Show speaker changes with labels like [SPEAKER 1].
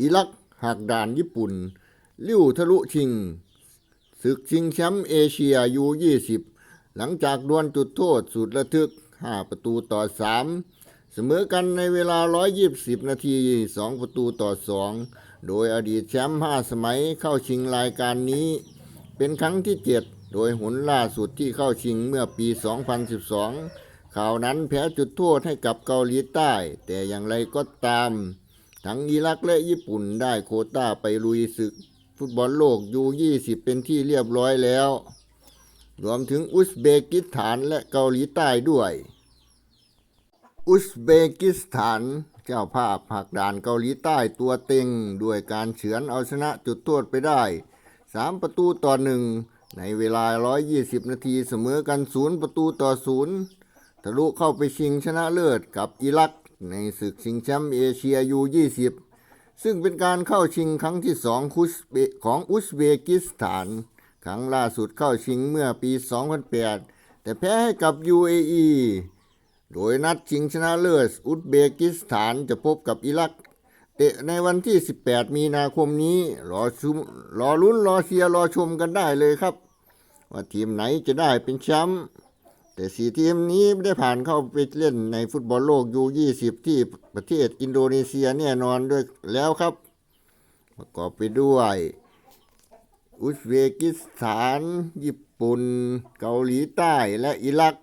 [SPEAKER 1] อิรักหักด่านญี่ปุ่น ลิ้วทะลุชิง ศึกชิงแชมป์เอเชียยู20 หลังจากดวลจุดโทษสุดระทึก 5 ประตูต่อ 3 เสมอกันในเวลา 120 นาที 2 ประตูต่อ 2 โดยอดีตแชมป์ 5 สมัยเข้าชิงรายการนี้ เป็นครั้งที่ 7 โดยหนล่าสุดที่เข้าชิงเมื่อปี 2012ข่าวนั้นแพ้จุดโทษให้กับเกาหลีใต้ แต่อย่างไรก็ตาม ทั้งอิรักและญี่ปุ่นได้โคต้าไปลุยศึก ฟุตบอลโลกยู20 เป็นที่เรียบร้อยแล้ว รวมถึงอุซเบกิสถานและเกาหลีใต้ด้วย อุซเบกิสถานเจ้าภาพผักด่านเกาหลีใต้ตัวเต็ง ด้วยการเฉือนเอาชนะจุดโทษไปได้ 3 ประตูต่อหนึ่งในเวลา 120 นาทีเสมอกัน 0 ประตูต่อ 0 ทะลุเข้าไปชิงชนะเลิศกับอิรัก ในศึกชิงแชมป์เอเชียยู20 ซึ่งเป็นการเข้าชิงครั้งที่สองของอุซเบกิสถาน ครั้งล่าสุดเข้าชิงเมื่อปี 2008 แต่แพ้ให้กับ UAE โดยนัดชิงชนะเลิศอุซเบกิสถานจะพบกับอิรักเตะในวันที่ 18 มีนาคมนี้ รอชุมรอลุ้นรอเชียร์รอชมกันได้เลยครับ ว่าทีมไหนจะได้เป็นแชมป์ แต่สีทีมนี้ไม่ได้ผ่านเข้าไปเล่นในฟุตบอลโลกยู20 ที่ประเทศอินโดนีเซียแน่นอนด้วยแล้วครับ ประกอบไปด้วย อุซเบกิสถาน ญี่ปุ่น เกาหลีใต้และอิรัก